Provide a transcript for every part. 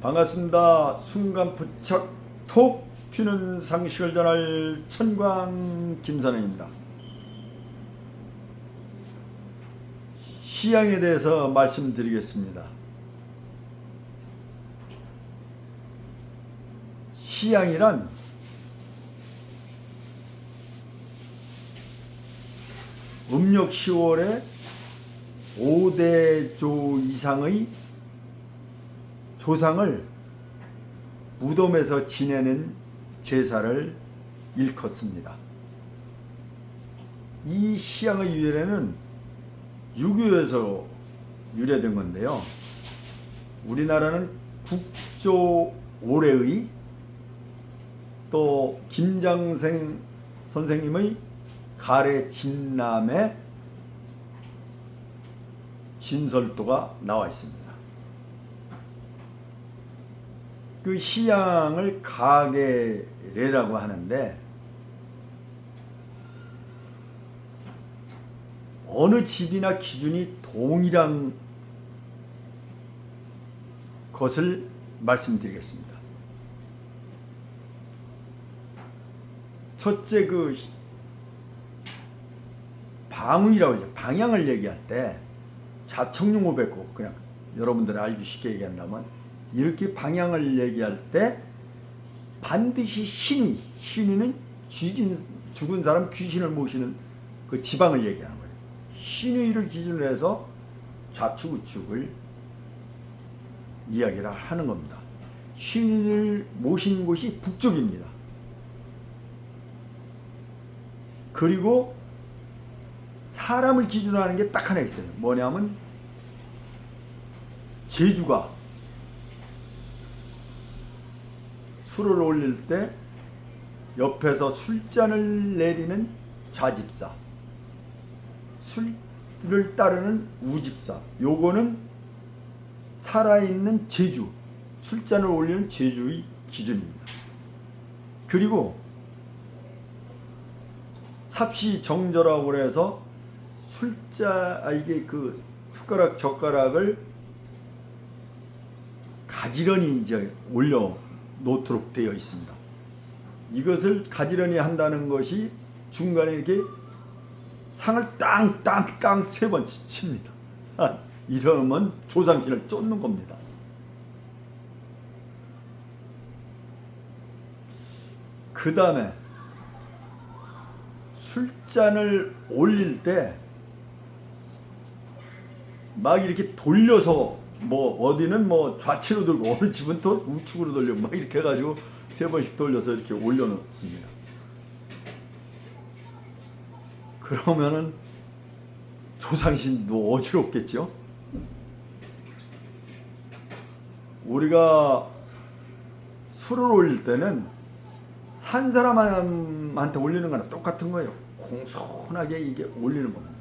반갑습니다. 순간 부착 톡 튀는 상식을 전할 천광 김선영입니다. 시향에 대해서 말씀드리겠습니다. 시향이란 음력 10월에 5대조 이상의 조상을 무덤에서 지내는 제사를 일컫습니다. 이 시향의 유래는 유교에서 유래된 건데요. 우리나라는 국조 올해의 또 김장생 선생님의 가래 진남의 진설도가 나와 있습니다. 그 시양을 가계례라고 하는데 어느 집이나 기준이 동일한 것을 말씀드리겠습니다. 첫째 그 방위라고 하죠. 방향을 얘기할 때 자청용 500고 그냥 여러분들 알기 쉽게 얘기한다면 이렇게 방향을 얘기할 때 반드시 신이 신이는 죽인 죽은 사람 귀신을 모시는 그 지방을 얘기하는 거예요. 신의를 기준으로 해서 좌측 우측을 이야기를 하는 겁니다. 신을 모신 곳이 북쪽입니다. 그리고 사람을 기준으로 하는 게 딱 하나 있어요. 뭐냐면 제주가 술을 올릴 때 옆에서 술잔을 내리는 좌집사, 술을 따르는 우집사. 요거는 살아있는 제주, 술잔을 올리는 제주의 기준입니다. 그리고 삽시 정저라고 그래서 술자 아 이게 그 숟가락 젓가락을 가지런히 이제 올려 놓도록 되어 있습니다. 이것을 가지런히 한다는 것이 중간에 이렇게 상을 땅땅땅 세 번 칩니다. 이러면 조상신을 쫓는 겁니다. 그 다음에 술잔을 올릴 때 막 이렇게 돌려서 뭐 어디는 뭐 좌측으로 돌고 어느 집은 또 우측으로 돌려 막 이렇게 해가지고 세 번씩 돌려서 이렇게 올려놓습니다. 그러면은 조상신도 어지럽겠죠. 우리가 술을 올릴 때는 산 사람한테 올리는 거랑 똑같은 거예요. 공손하게 이게 올리는 겁니다.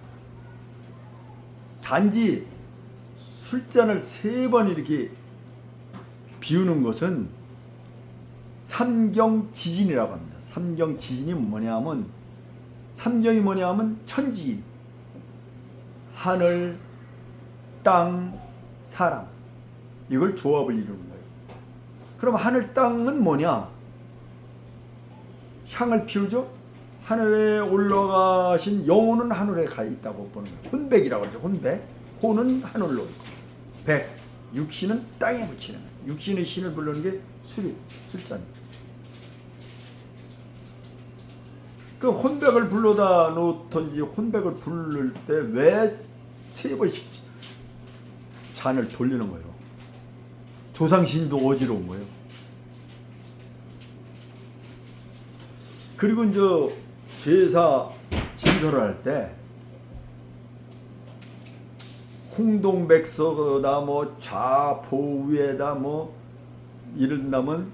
단지 술잔을 세 번 이렇게 비우는 것은 삼경 지진이라고 합니다. 삼경 지진이 뭐냐면 삼경이 뭐냐면 천지인, 하늘, 땅, 사람 이걸 조합을 이루는 거예요. 그럼 하늘 땅은 뭐냐? 향을 피우죠. 하늘에 올라가신 영혼은 하늘에 가 있다고 보는 거예요. 혼백이라고 그러죠. 혼백. 혼은 하늘로 백. 육신은 땅에 거예요. 육신의 신을 부르는 게 술이 술잔. 그 혼백을 불러다 놓던지 혼백을 부를 때 왜 세 번씩 잔을 돌리는 거예요. 조상신도 어지러운 거예요. 그리고 이제 제사 진설을 할 때 홍동백서다 뭐 좌포위에다 뭐 이른다면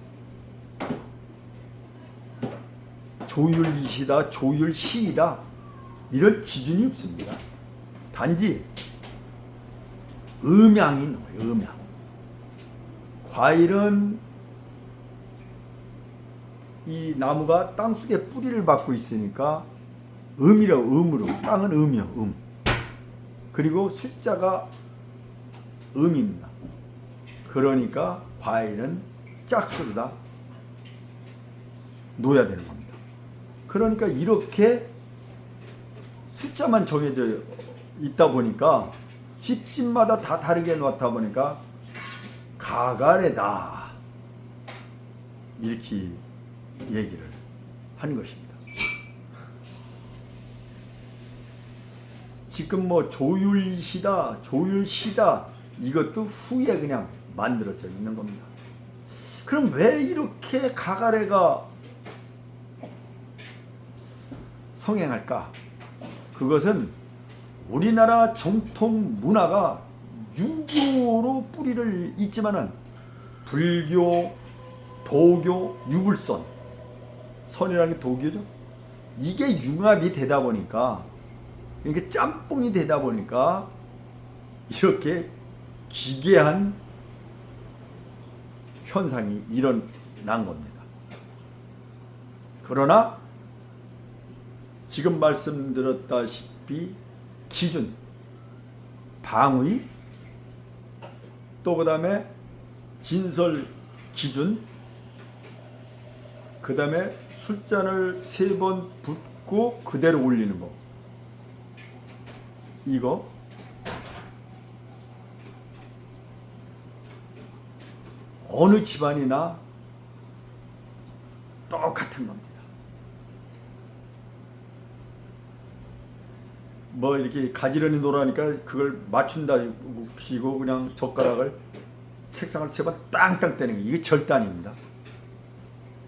조율이시다 조율시이다 이런 기준이 없습니다. 단지 음양이 나와요. 음양. 과일은 이 나무가 땅 속에 뿌리를 받고 있으니까 음이라고 음으로 땅은 음이요 음 그리고 숫자가 음입니다 그러니까 과일은 짝수로다 놓아야 되는 겁니다. 그러니까 이렇게 숫자만 정해져 있다 보니까 집집마다 다 다르게 놓다 보니까 가가래다 이렇게 얘기를 한 것입니다. 지금 뭐 조율시다, 조율시다 이것도 후에 그냥 만들어져 있는 겁니다. 그럼 왜 이렇게 가가래가 성행할까? 그것은 우리나라 정통 문화가 유교로 뿌리를 잇지만은 불교, 도교, 유불선 선이라는 게 도교죠. 이게 융합이 되다 보니까 이게 짬뽕이 되다 보니까 이렇게 기괴한 현상이 일어난 겁니다. 그러나 지금 말씀드렸다시피 기준, 방위, 또그 다음에 진설 기준, 그 다음에 술잔을 세 번 붓고 그대로 올리는 거. 이거 어느 집안이나 똑같은 겁니다. 뭐 이렇게 가지런히 놀아니까 그걸 맞춘다 시고 그냥 젓가락을 책상을 세 번 땅땅 떼는 거 이게 절대 아닙니다.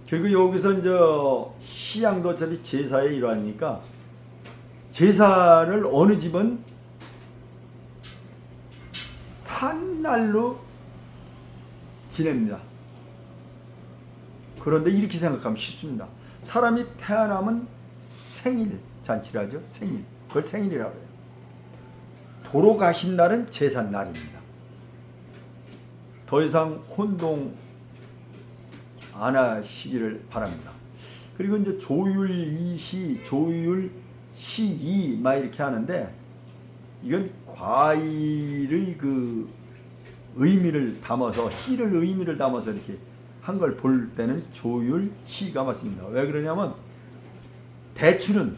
그리고 여기서 이제 시양도 어차피 제사의 일환이니까 제사를 어느 집은 산날로 지냅니다. 그런데 이렇게 생각하면 쉽습니다. 사람이 태어나면 생일 잔치를 하죠. 생일. 그걸 생일이라고 해요. 돌아가신 날은 제삿 날입니다. 더 이상 혼동 안 하시기를 바랍니다. 그리고 이제 조율 이시, 조율 시이 막 이렇게 하는데 이건 과일의 그 의미를 담아서 시를 의미를 담아서 이렇게 한 걸 볼 때는 조율 시가 맞습니다. 왜 그러냐면 대추는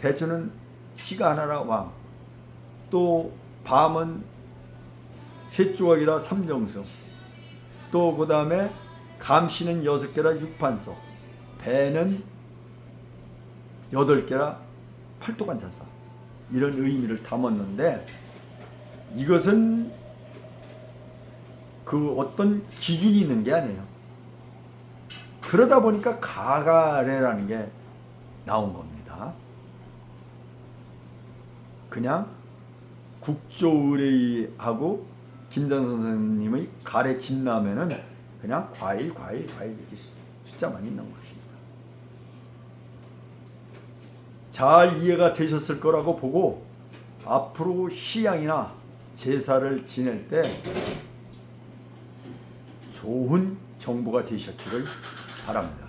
대추는 시가 하나라 왕. 또 밤은 세 조각이라 삼정성. 또 그다음에 감시는 여섯 개라 육판소. 배는 여덟 개라 팔도관자사. 이런 의미를 담았는데 이것은 그 어떤 기준이 있는 게 아니에요. 그러다 보니까 가가래라는 게 나온 겁니다. 그냥 국조의뢰하고 김장 선생님의 가래 집나면은 그냥 과일, 과일, 과일 이렇게 숫자만 있는 것입니다. 잘 이해가 되셨을 거라고 보고 앞으로 시양이나 제사를 지낼 때 좋은 정보가 되셨기를 바랍니다.